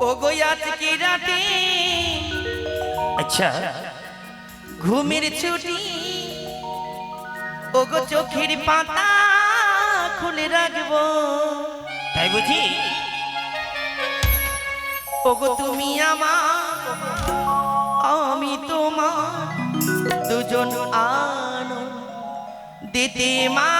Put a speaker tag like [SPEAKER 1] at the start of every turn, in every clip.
[SPEAKER 1] ও গো আজকে রাতে
[SPEAKER 2] আচ্ছা।
[SPEAKER 1] ঘুমের ছুটি। ও গো চোখের পাতা খুলে রাখব।
[SPEAKER 2] তাই বুঝি?
[SPEAKER 1] ও গো তুমি আমার আমি তোমার দুজন আনো দিতে মা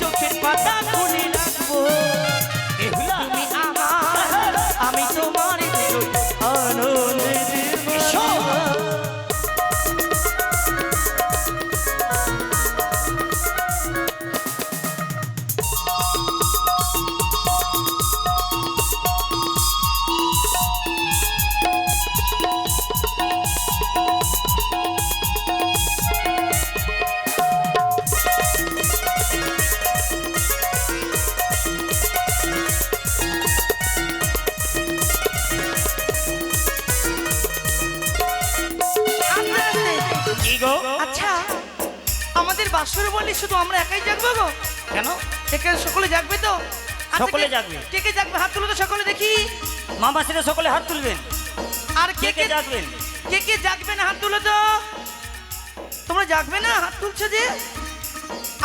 [SPEAKER 1] চোখের পাতা খুলে রাখব। বাসরে শুধু আমরা একাই জাগবো গো?
[SPEAKER 2] কেন?
[SPEAKER 1] এখানে সকলে জাগবে তো?
[SPEAKER 2] সকলে জাগবে।
[SPEAKER 1] কে কে জাগবে? হাত তুলো তো সকলে দেখি।
[SPEAKER 2] মামা সেটা সকলে হাত তুলবেন।
[SPEAKER 1] আর
[SPEAKER 2] কে কে জাগবেন?
[SPEAKER 1] কে কে জাগবে না হাত তুলো তো? তোমরা জাগবে না? হাত তুলছো যে?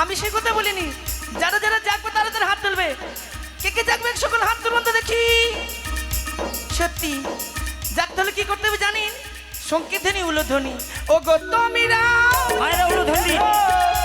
[SPEAKER 1] আমি সে কথা বলিনি। যারা যারা জাগবে তারা তারা হাত তুলবে। কে কে জাগবে? সকল হাত তুলুন তো দেখি। সত্যি জাগতে হলে কি করতে হবে জানিন? সংকেতনী উলোধ্বনি। ও গো তুমিরা
[SPEAKER 2] মায়েরা উলু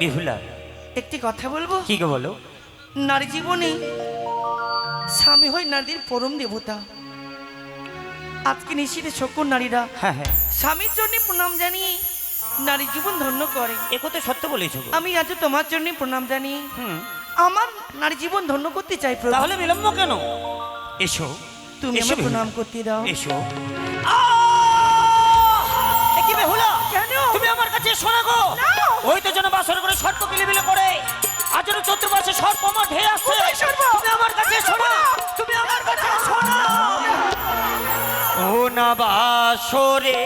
[SPEAKER 2] বিহুলা
[SPEAKER 1] একটি কথা বলব?
[SPEAKER 2] কি গো বলো?
[SPEAKER 1] নারী জীবনে স্বামী হয় নারীদের পরম দেবতা। আজকে নিশ্চিত সকল নারীরা
[SPEAKER 2] হ্যাঁ হ্যাঁ।
[SPEAKER 1] স্বামীর জন্য প্রণাম জানিয়ে নারী জীবন ধন্য করে।
[SPEAKER 2] এ কথা সত্য বলেছ
[SPEAKER 1] আমি আজ তোমার জন্য প্রণাম জানিয়ে
[SPEAKER 2] হুম।
[SPEAKER 1] আমার নারী জীবন ধন্য করতে চাই
[SPEAKER 2] তাহলে বিলম্ব কেন? এসো।
[SPEAKER 1] তুমি
[SPEAKER 2] এসো
[SPEAKER 1] প্রণাম করতে দাও।
[SPEAKER 2] এসো। কি বেহুলা! শোনা গো। ওই তো যেন বাসর করে সর্প কিলিবিলি করে। আজ যেন চতুর্পাশে সর্প আমার ঢেয়ে আসছে। তুমি আমার কাছে শোনা। তুমি আমার কাছে শোনা। ও না বাসরে।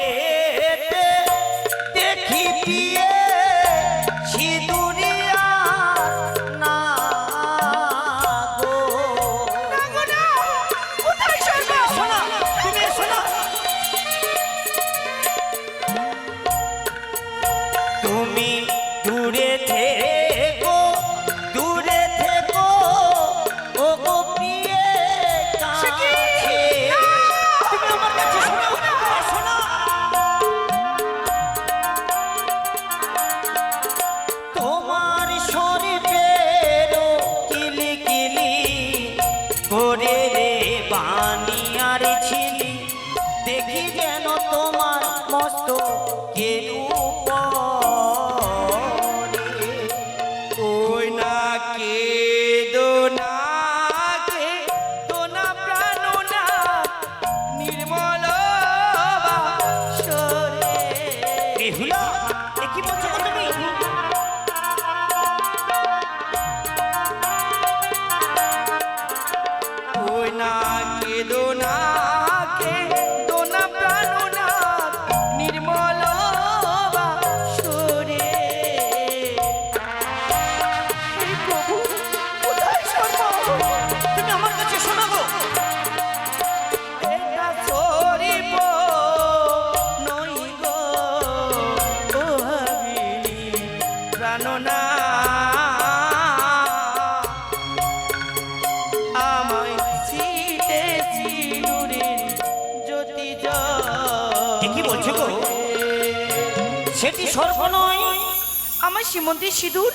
[SPEAKER 1] সীমন্তে সিঁদুর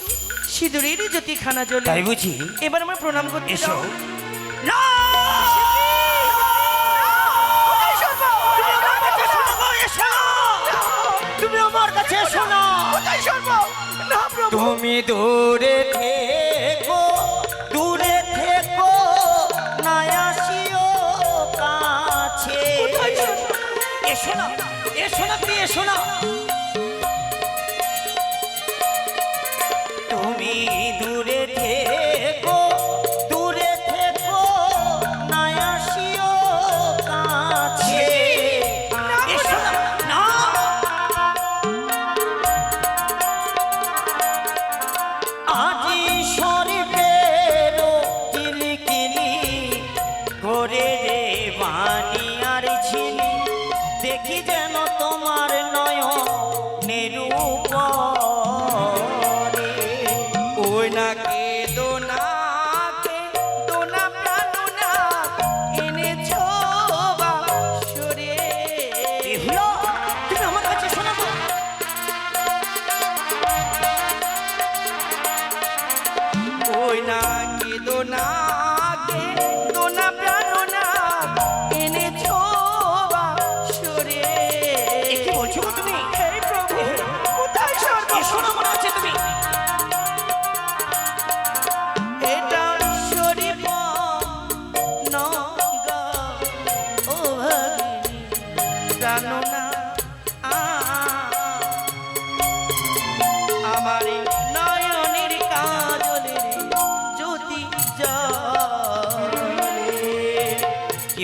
[SPEAKER 1] সিঁদুরের জ্যোতি খানা জ্বলে।
[SPEAKER 2] তাই বুঝি?
[SPEAKER 1] এবার আমার প্রণাম করতে
[SPEAKER 2] এসো। না তুমি আমার কাছে
[SPEAKER 1] সর্ব? না।
[SPEAKER 2] তুমি দূরে থেকো দূরে থেকো না আসিও কাছে এসো না এসো না তুমি এসো না।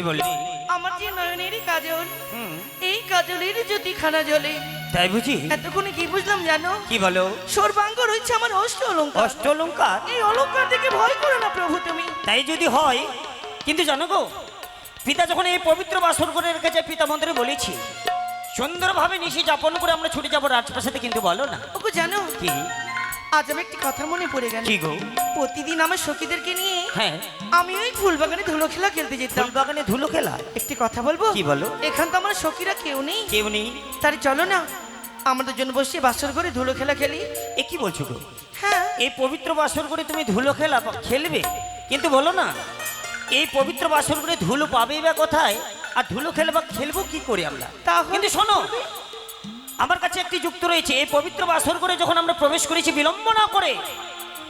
[SPEAKER 1] কি
[SPEAKER 2] বললি
[SPEAKER 1] আমার যে নয়নের কাজল এই কাজলের জ্যোতি খানা জ্বলে।
[SPEAKER 2] তাই বুঝি?
[SPEAKER 1] এতক্ষণে কি বুঝলাম জানো?
[SPEAKER 2] কি বলো?
[SPEAKER 1] সর্বাঙ্গ রয়েছে আমার অষ্ট অলঙ্কার।
[SPEAKER 2] অষ্টলঙ্কার?
[SPEAKER 1] এই অলঙ্কার দেখে ভয় করো না প্রভু তুমি।
[SPEAKER 2] তাই যদি হয় কিন্তু জানো গো পিতা যখন এই পবিত্র বাসর করে রেখেছে পিতা মন্দিরে বলেছি সুন্দরভাবে নিশি যাপন করে আমরা ছুটে যাব রাজপ্রাসাদে কিন্তু বলো না।
[SPEAKER 1] ওকে জানো
[SPEAKER 2] কি?
[SPEAKER 1] আজ আমি একটি কথা মনে পড়ে গেল।
[SPEAKER 2] কি গো?
[SPEAKER 1] প্রতিদিন আমার সখীদেরকে নিয়ে
[SPEAKER 2] হ্যাঁ।
[SPEAKER 1] আমি ওই ফুল বাগানে ধুলো খেলা খেলতে যেতাম।
[SPEAKER 2] ফুল বাগানে ধুলো খেলা?
[SPEAKER 1] একটি কথা বলব?
[SPEAKER 2] কি বলো?
[SPEAKER 1] এখান তো আমার সখীরা কেউ নেই।
[SPEAKER 2] কেউ নেই?
[SPEAKER 1] তাহলে চলো না। আমাদের জন্য বসে বাসর করে ধুলো খেলা খেলি।
[SPEAKER 2] এ কি বলছো গো?
[SPEAKER 1] হ্যাঁ।
[SPEAKER 2] এই পবিত্র বাসর করে তুমি ধুলো খেলা খেলবে? কিন্তু বলো না এই পবিত্র বাসর করে ধুলো পাবেই বা কোথায়? আর ধুলো খেলে বা খেলব কি করে আমরা? কিন্তু শোনো আমার কাছে একটি যুক্ত রয়েছে এই পবিত্র বাসর করে যখন আমরা প্রবেশ করেছি বিলম্ব না করে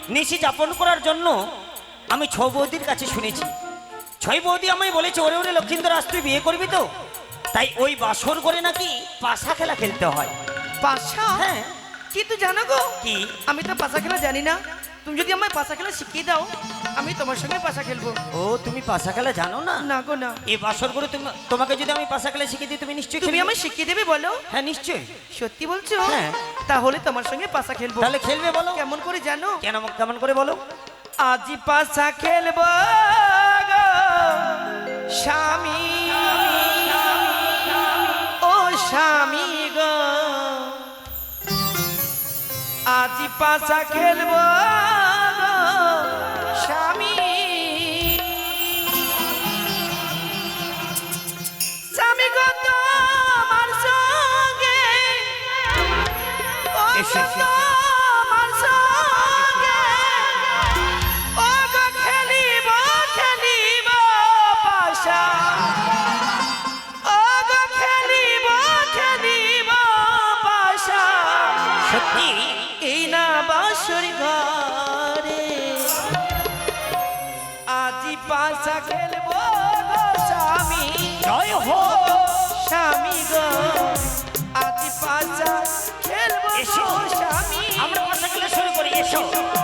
[SPEAKER 2] নিশি যাপন করার জন্য আমি ছ বৌদির কাছে শুনেছি। ছয় বৌদি আমায় বলেছে ওরে ওরে লক্ষিন্দর আজ তুই বিয়ে করবি তো? তাই ওই বাসর করে নাকি পাশা খেলা খেলতে হয়।
[SPEAKER 1] পাশা?
[SPEAKER 2] হ্যাঁ।
[SPEAKER 1] কিন্তু জানো গো
[SPEAKER 2] কি?
[SPEAKER 1] আমি তো পাশা খেলা জানি না। তুমি যদি আমায় পাশা খেলা শিখিয়ে দাও আমি তোমার সঙ্গে পাশা খেলব।
[SPEAKER 2] ও তুমি পাশা খেলা জানো না?
[SPEAKER 1] না গো না।
[SPEAKER 2] এই বাসর করে তুমি তোমাকে যদি আমি পাশা খেলা শিখিয়ে দিই তুমি নিশ্চয়ই
[SPEAKER 1] তুমি আমায় শিখিয়ে দেবে বলো?
[SPEAKER 2] হ্যাঁ নিশ্চয়ই।
[SPEAKER 1] সত্যি বলছো?
[SPEAKER 2] হ্যাঁ।
[SPEAKER 1] তাহলে তোমার সঙ্গে পাশা খেলব।
[SPEAKER 2] তাহলে খেলবে বলো।
[SPEAKER 1] কেমন করে জানো?
[SPEAKER 2] কেন কেমন করে বলো?
[SPEAKER 1] আজি পাশা খেলব গো স্বামী। ও স্বামী গো। আজি পাশা খেলব স্বামী। স্বামী গো তোমার সঙ্গে।
[SPEAKER 2] এসো।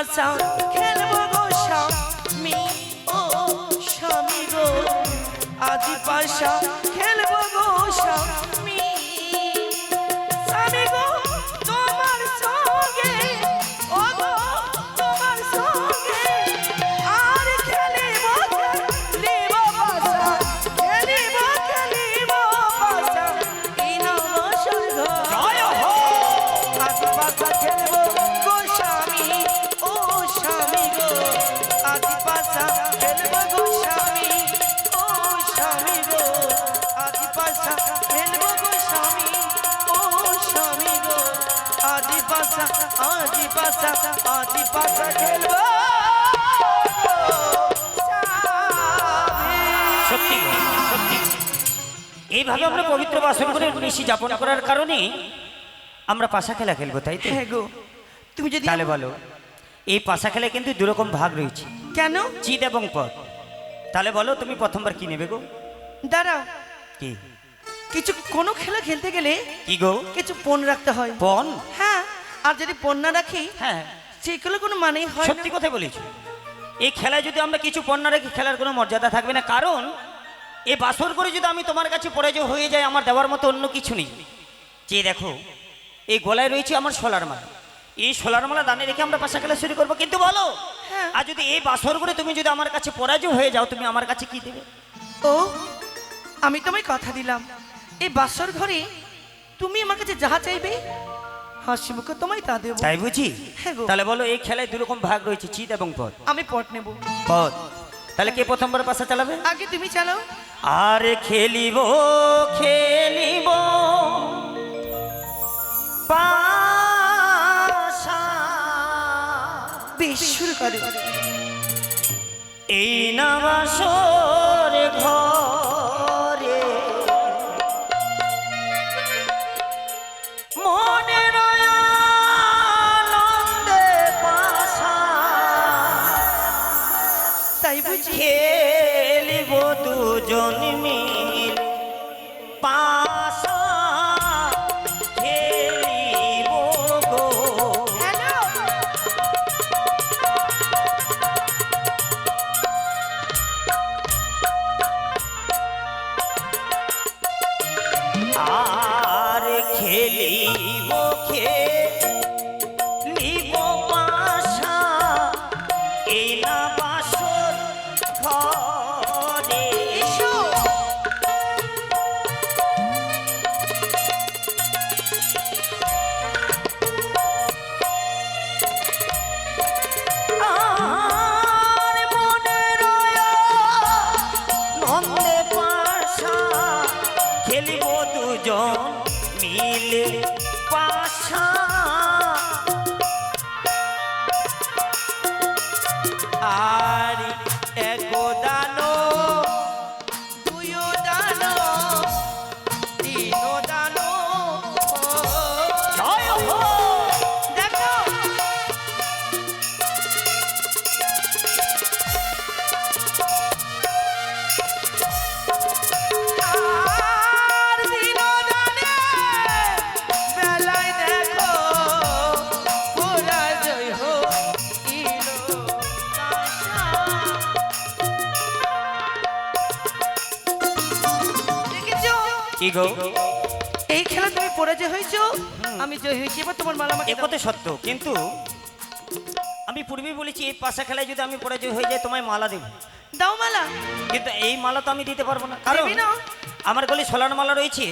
[SPEAKER 1] খেলব খেলব গো স্বামী ও স্বামী গো। আদি পাশা
[SPEAKER 2] পাশা
[SPEAKER 1] আজ পাশা আজ পাশা খেলব।
[SPEAKER 2] সত্যি এইভাবে আমরা পবিত্র বাসন করে নিশি যাপন করার কারণে আমরা পাশা খেলা খেলব তাই তো?
[SPEAKER 1] হ্যাঁ গো। তুমি যদি
[SPEAKER 2] তাহলে বলো এই পাশা খেলায় কিন্তু দুরকম ভাগ রয়েছে।
[SPEAKER 1] কেন?
[SPEAKER 2] চিত এবং পথ। তাহলে বলো তুমি প্রথমবার কি নেবে গো?
[SPEAKER 1] দাঁড়াও।
[SPEAKER 2] কি?
[SPEAKER 1] কিছু কোনো খেলা খেলতে গেলে
[SPEAKER 2] কি গো?
[SPEAKER 1] কিছু পণ রাখতে হয়।
[SPEAKER 2] পন
[SPEAKER 1] হ্যাঁ। আর যদি না রাখি
[SPEAKER 2] হ্যাঁ।
[SPEAKER 1] সেগুলো কোনো মানেই হয়
[SPEAKER 2] সত্যি কথা বলেছ। এই খেলায় যদি আমরা কিছু পণ্য রাখি খেলার কোনো মর্যাদা থাকবে না। কারণ এই বাসর করে যদি আমি তোমার কাছে পরাজয় হয়ে যায় আমার দেওয়ার মতো অন্য কিছু নেই। যে দেখো এই গলায় রয়েছে আমার সোলার মালা। এই সোলার মালা দানে রেখে আমরা পাশা খেলা শুরু করব। কিন্তু বলো
[SPEAKER 1] হ্যাঁ।
[SPEAKER 2] আর যদি এই বাসর করে তুমি যদি আমার কাছে পরাজয় হয়ে যাও তুমি আমার কাছে কি দেবে?
[SPEAKER 1] ও আমি তোমায় কথা দিলাম। এই বাসর ঘরে তুমি আমার কাছে যাহা চাইবে হাসি মুখে তোমায় তা দেবো।
[SPEAKER 2] তাই বুঝি?
[SPEAKER 1] হ্যাঁ গো।
[SPEAKER 2] তাহলে বলো এই খেলায় দু রকম ভাগ রয়েছে চিত এবং পদ।
[SPEAKER 1] আমি পট নেব।
[SPEAKER 2] পদ। তাহলে কে প্রথমবার পাশা চালাবে?
[SPEAKER 1] আগে তুমি চালাও।
[SPEAKER 2] আর খেলিব খেলিব। পাশা।
[SPEAKER 1] বেশ শুরু করো।
[SPEAKER 2] এই নবাসর ঘরে। খেলিব গো। এই
[SPEAKER 1] খেলা তুমি পরাজয় হয়েছো? আমি জয় হয়েছি এবার তোমার মালা আমাকে
[SPEAKER 2] এ
[SPEAKER 1] দাও।
[SPEAKER 2] কথা সত্য কিন্তু আমি পূর্বেই বলেছি এই পাশা খেলায় যদি আমি পরাজয় হয়ে যাই তোমায় মালা দেব।
[SPEAKER 1] দাও মালা।
[SPEAKER 2] কিন্তু এই মালা তো আমি দিতে পারব না। কারণ
[SPEAKER 1] দেবে না?
[SPEAKER 2] আমার গলি সোলার মালা রয়েছে।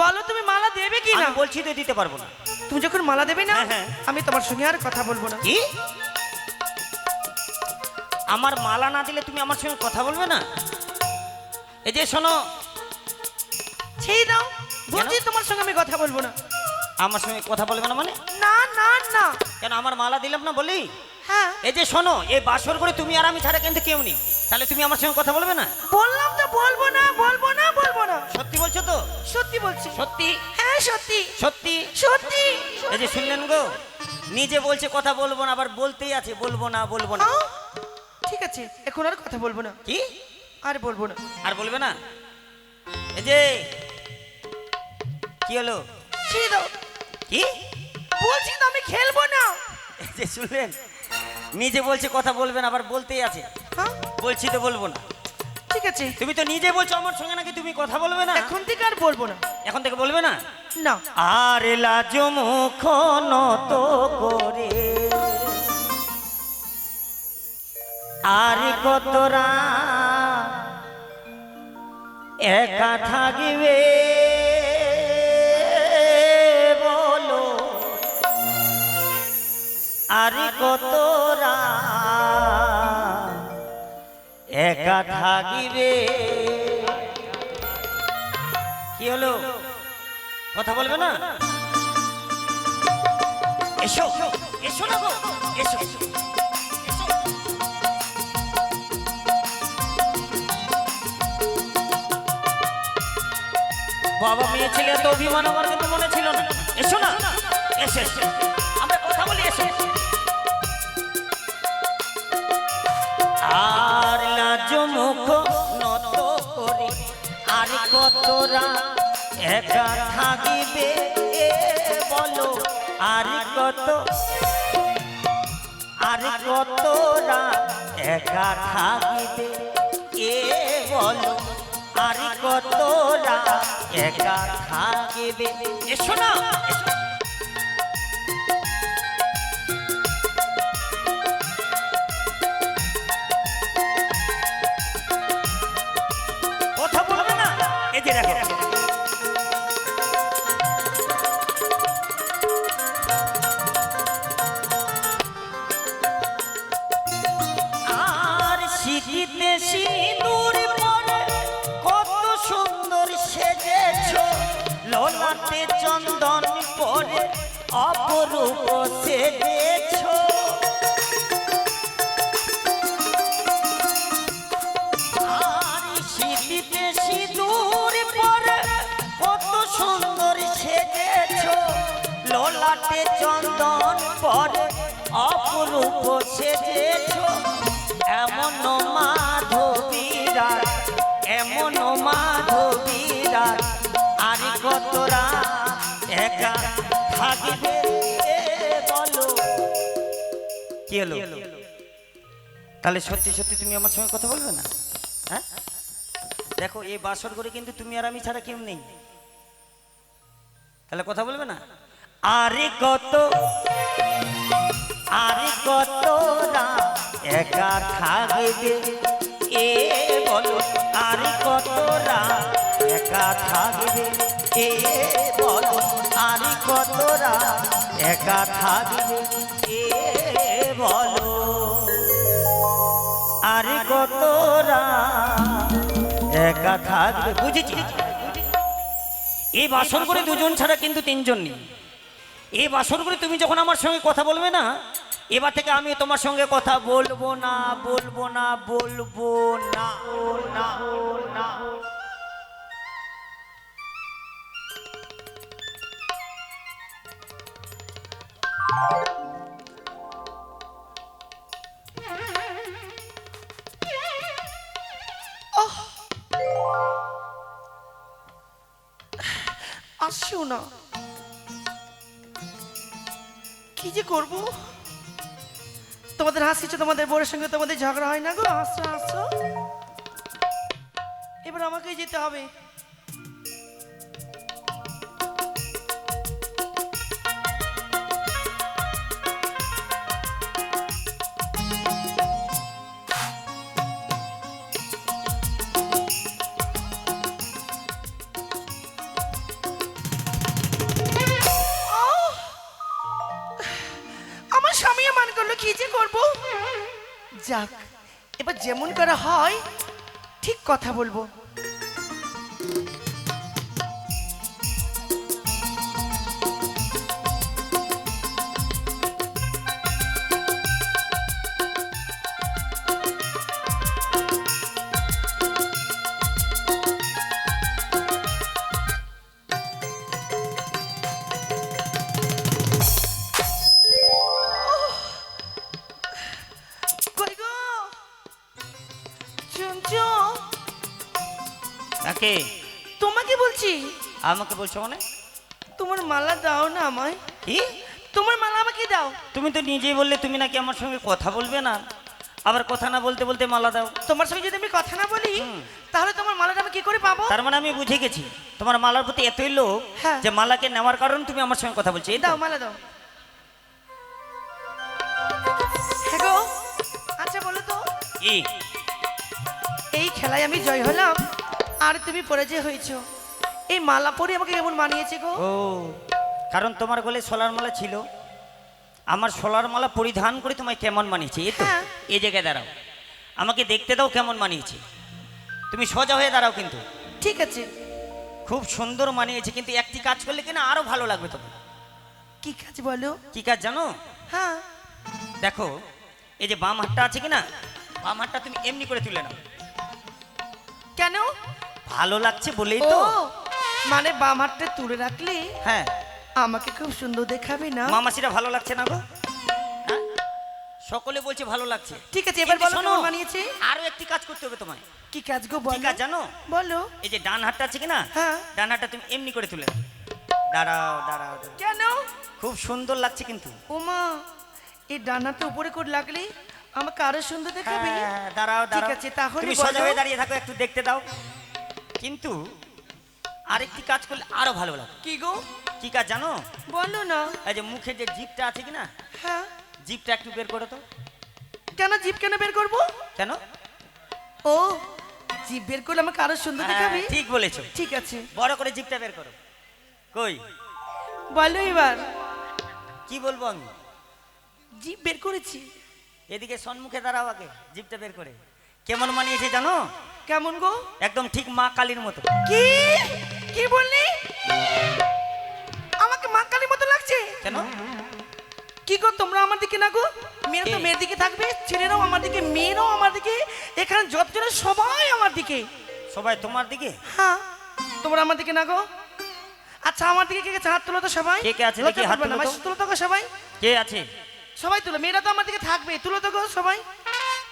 [SPEAKER 1] বলো তুমি মালা দেবে কি না?
[SPEAKER 2] আমি বলছি তো দিতে পারব না।
[SPEAKER 1] তুমি যখন মালা দেবে না
[SPEAKER 2] হ্যাঁ, হ্যাঁ।
[SPEAKER 1] আমি তোমার সঙ্গে আর কথা বলব না।
[SPEAKER 2] কি? আমার মালা না দিলে তুমি আমার সঙ্গে কথা বলবে না? এই যে শোনো
[SPEAKER 1] সেই দাও। বলছি তোমার সঙ্গে আমি কথা বলব না।
[SPEAKER 2] আমার সঙ্গে কথা বলবে না মানে?
[SPEAKER 1] না না না।
[SPEAKER 2] কেন আমার মালা দিলাম না বলি?
[SPEAKER 1] হ্যাঁ।
[SPEAKER 2] এই যে শোনো এই বাসর করে তুমি আর আমি ছাড়া কিন্তু কেউ নেই। তাহলে তুমি আমার সঙ্গে কথা বলবে না?
[SPEAKER 1] বললাম তো বলব না বলব না বলব না।
[SPEAKER 2] সত্যি বলছো তো?
[SPEAKER 1] সত্যি বলছি।
[SPEAKER 2] সত্যি?
[SPEAKER 1] হ্যাঁ সত্যি।
[SPEAKER 2] সত্যি?
[SPEAKER 1] সত্যি।
[SPEAKER 2] এই যে শুনলেন গো নিজে বলছে কথা বলব না আবার বলতেই আছে বলব না বলব না?
[SPEAKER 1] ঠিক আছে এখন আর কথা বলব না।
[SPEAKER 2] কি?
[SPEAKER 1] আর বলব না।
[SPEAKER 2] আর বলবে না? এই যে কি হলো?
[SPEAKER 1] দাও
[SPEAKER 2] কি?
[SPEAKER 1] বলছি তো আমি খেলব না।
[SPEAKER 2] এই যে শুনলেন? নিজে বলছে কথা বলবে না আবার বলতেই আছে।
[SPEAKER 1] হ্যাঁ?
[SPEAKER 2] বলছি তো বলব না।
[SPEAKER 1] ঠিক আছে।
[SPEAKER 2] তুমি তো নিজে বলছো আমার সঙ্গে নাকি তুমি কথা বলবে না?
[SPEAKER 1] এখন থেকে আর বলব না।
[SPEAKER 2] এখন থেকে বলবে না?
[SPEAKER 1] না।
[SPEAKER 2] আর লাজ মুখ নত করে। আর কতরা একা থাকবে? আর কতরা একা থাকিবে? কি হলো? কথা বলবে না? এসো এসো না এসো। বাবা মেয়ে ছেলে এত অভিমান আমার কিন্তু মনে ছিল না। এসো না এসো এসো। মুখ নত করে। আর কতরা একা থাকিবে বলো? আর কত আর কতরা একা থাকিবে এ বলো? আর কতরা একা থাকিবে? এসো না অপরূপ কত সুন্দর চন্দন পরে অপরূপ সেজেছ। এমন মাধবীরা এমন মাধবীরা, আর কতরা একা থাকবে হলো তাহলে সত্যি সত্যি তুমি আমার সঙ্গে কথা বলবে না? হ্যাঁ? দেখো, এই বাসর করে কিন্তু তুমি আর আমি ছাড়া কেউ নেই। তাহলে কথা বলবে না? আরে কত আরে কত না একা থাকবে এ বলো, আরে কত না একা থাকবে এ বলো, আরে কত না একা থাকবে কতরা? একা বুঝেছি? এই বাসর করে দুজন ছাড়া কিন্তু তিনজন নেই। এই বাসর করে তুমি যখন আমার সঙ্গে কথা বলবে না, এবার থেকে আমি তোমার সঙ্গে কথা বলব না বলব না বলব না না না।
[SPEAKER 1] আসছো না কি যে করব? তোমাদের হাসিছো তোমাদের বোরের সঙ্গে তোমাদের ঝগড়া হয় না গো? হাসছো হাসছো এবার আমাকেই যেতে হবে। যেমন করা হয় ঠিক কথা বলব।
[SPEAKER 2] আমাকে বলছো মানে?
[SPEAKER 1] তোমার মালা দাও না আমায়।
[SPEAKER 2] কি?
[SPEAKER 1] তোমার মালা আমাকে দাও।
[SPEAKER 2] তুমি তো নিজেই বললে তুমি নাকি আমার সঙ্গে কথা বলবে না। আবার কথা না বলতে বলতে মালা দাও।
[SPEAKER 1] তোমার সঙ্গে যদি আমি কথা না বলি তাহলে তোমার মালাটা আমি কি করে পাবো?
[SPEAKER 2] তার মানে আমি বুঝে গেছি। তোমার মালার প্রতি এতই লোক
[SPEAKER 1] হ্যাঁ।
[SPEAKER 2] যে মালাকে নেওয়ার কারণ তুমি আমার সঙ্গে কথা বলছো এই
[SPEAKER 1] দাও মালা দাও। হ্যাঁ আচ্ছা বলো তো। এই খেলায় আমি জয় হলাম। আর তুমি পরাজয় হয়েছো। এই মালা পরে আমাকে কেমন মানিয়েছে গো?
[SPEAKER 2] ও কারণ তোমার গলে সোলার মালা ছিল। আমার সোলার মালা পরিধান করে তোমায় কেমন মানিয়েছে? এই তো
[SPEAKER 1] হ্যাঁ।
[SPEAKER 2] এই জায়গায় দাঁড়াও। আমাকে দেখতে দাও কেমন মানিয়েছে। তুমি সোজা হয়ে দাঁড়াও কিন্তু।
[SPEAKER 1] ঠিক আছে।
[SPEAKER 2] খুব সুন্দর মানিয়েছে কিন্তু একটি কাজ করলে কিনা আরও ভালো লাগবে তোমার?
[SPEAKER 1] কি কাজ বলো?
[SPEAKER 2] কি কাজ জানো?
[SPEAKER 1] হ্যাঁ।
[SPEAKER 2] দেখো এই যে বাম হাতটা আছে কিনা বাম হাতটা তুমি এমনি করে তুলে নাও।
[SPEAKER 1] কেন?
[SPEAKER 2] ভালো লাগছে বলেই তো।
[SPEAKER 1] মানে বাম হাতটা তুলে রাখলে?
[SPEAKER 2] হ্যাঁ।
[SPEAKER 1] আমাকে খুব সুন্দর দেখাবে না?
[SPEAKER 2] মামাসিরা ভালো লাগছে না গো? হ্যাঁ? সকলে বলছে ভালো লাগছে।
[SPEAKER 1] ঠিক আছে এবার বলো কেমন মানিয়েছে
[SPEAKER 2] আরও একটি কাজ করতে হবে তোমায়।
[SPEAKER 1] কি কাজ গো বলো।
[SPEAKER 2] কাজ জানো?
[SPEAKER 1] বলো।
[SPEAKER 2] এই যে ডান হাতটা আছে কি না
[SPEAKER 1] হ্যাঁ।
[SPEAKER 2] ডান হাতটা তুমি এমনি করে তুলে। দাঁড়াও দাঁড়াও দাঁড়াও।
[SPEAKER 1] কেন?
[SPEAKER 2] খুব সুন্দর লাগছে কিন্তু।
[SPEAKER 1] ওমা এই ডানাটা উপরে করে লাগলে? আমাকে আরও সুন্দর দেখাবে?
[SPEAKER 2] হ্যাঁ, দাঁড়াও
[SPEAKER 1] ঠিক আছে, তাহলে
[SPEAKER 2] তুমি সোজা হয়ে দাঁড়িয়ে থাকো একটু দেখতে দাও। কিন্তু আরেকটি কাজ করলে আরও ভালো লাগে
[SPEAKER 1] কি গো?
[SPEAKER 2] কি কাজ জানো?
[SPEAKER 1] বলো না।
[SPEAKER 2] এই যে মুখে যে জিপটা আছে কিনা
[SPEAKER 1] হ্যাঁ।
[SPEAKER 2] জিপটা একটু বের করো তো।
[SPEAKER 1] কেন জিপ কেন বের করব?
[SPEAKER 2] কেন?
[SPEAKER 1] ও জিপ বের করলে আমাকে আরও সুন্দর
[SPEAKER 2] হ্যাঁ,
[SPEAKER 1] দেখাবে?
[SPEAKER 2] ঠিক বলেছ।
[SPEAKER 1] ঠিক আছে।
[SPEAKER 2] বড় করে জিপটা বের করো। কই?
[SPEAKER 1] বলো এবার।
[SPEAKER 2] কি বলব আমি?
[SPEAKER 1] জিপ বের করেছি।
[SPEAKER 2] এদিকে সম্মুখে দাঁড়াও আগে জিপটা বের করে। কেমন মানিয়েছে জানো?
[SPEAKER 1] কেমন গো?
[SPEAKER 2] একদম ঠিক মা কালীর মতো।
[SPEAKER 1] কি? কি বললি? আমাকে মা কালীর মতো লাগছে?
[SPEAKER 2] কেন?
[SPEAKER 1] কি গো তোমরা আমার দিকে না গো? মেয়েরা তো মেয়ের দিকে থাকবে ছেলেরাও আমার দিকে মেয়েরাও আমার দিকে এখানে যত যতজন সবাই আমার দিকে।
[SPEAKER 2] সবাই তোমার দিকে?
[SPEAKER 1] হ্যাঁ তোমরা আমার দিকে না গো? আচ্ছা আমার দিকে কে কে হাত তুলো তো সবাই।
[SPEAKER 2] কে কে আছে? দেখি, হাত তুলো তো।
[SPEAKER 1] সবাই।
[SPEAKER 2] কে আছে?
[SPEAKER 1] সবাই তুলো মেয়েরা তো আমার দিকে থাকবে তুলো তো গো সবাই।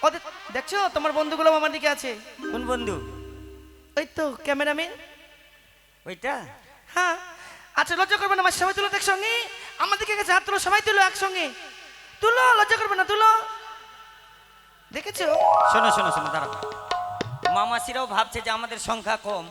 [SPEAKER 1] ওদের দেখছ? তোমার বন্ধুগুলো আমার দিকে আছে।
[SPEAKER 2] কোন বন্ধু?
[SPEAKER 1] ওই তো ক্যামেরাম্যান।
[SPEAKER 2] ওইটা?
[SPEAKER 1] হ্যাঁ। আচ্ছা লজ্জা করবে না আমার সবাই তুলো একসঙ্গে। আমার দিকে গেছে হাত তুলো সবাই তুলো একসঙ্গে। তুলো লজ্জা করবে না তুলো। দেখেছ?
[SPEAKER 2] শোনো শোনো শোনো দাঁড়াও। মামাসিরাও ভাবছে যে আমাদের সংখ্যা কম।